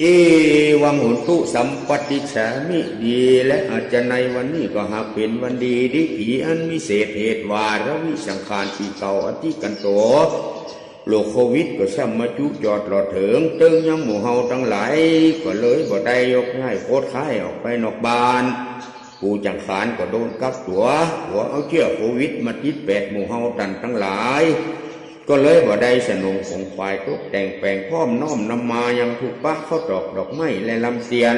เอวังหุนตุสัมปติฉามิดีและอาจจะในวันนี้ก็หากเป็นวันดีดิผีอันวิเศษเหตุวาระวิสังขารปีเก่าอธิกันโตโลกโควิดก็ซ้ำมาจุจอดหลอดเถิงเตึงยังหมู่เฮาทั้งหลายก็เลยบ่ได้ยกย้ายโคตรค่ายออกไปนอกบ้านผู้จังขานก็โดนกักตัวหัวเอาเชื้อโควิดมาติดแปดหมู่เฮาตันทั้งหลาย ก็เลยบ่ได้สนงของฝ่ายตกแต่งแปลงพร้อมน้อมนำมายังถูกปะเข้าดอกดอกไม้และลำเสียน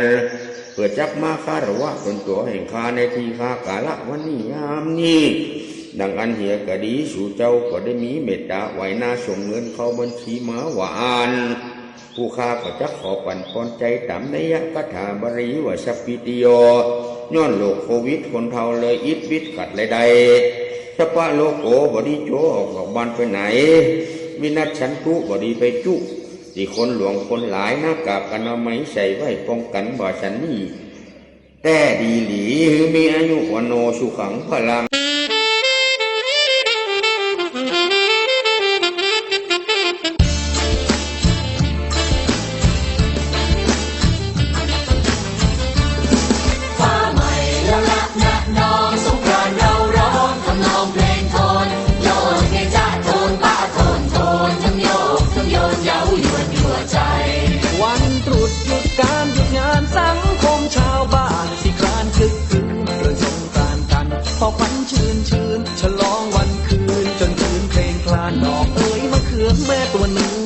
เพื่อจับมาคารวะตนตัวแห่งคาในทีคากาละวันนี้ยามนี้ดังอันเหียกะดีสู่เจ้าก็ได้มีเมตตาไหวหน้าส่งเงินเข้าบัญชีมาหวานผู้ค้าก็จะขอปันพรใจตามในยะกถาบริวสัพพิติโยย้อนโลกโควิดคนเท่าเลยอิดวิดขัดเลยใด สปะโลโกบดีโจออกจากบ้านไปไหน วินัทฉันตุบดีไปจุที่คนหลวงคนหลายหน้ากากอนามัยใส่ไว้ป้องกันบ่ฉันนี่แต่ดีหลีหือมีอายุวันโนสุขังพลัง ชื่นชื่นฉลองวันคืนจนคืนเพลงคลานดอกเอ๋ยมะเขือแม่ตัวหนึ่ง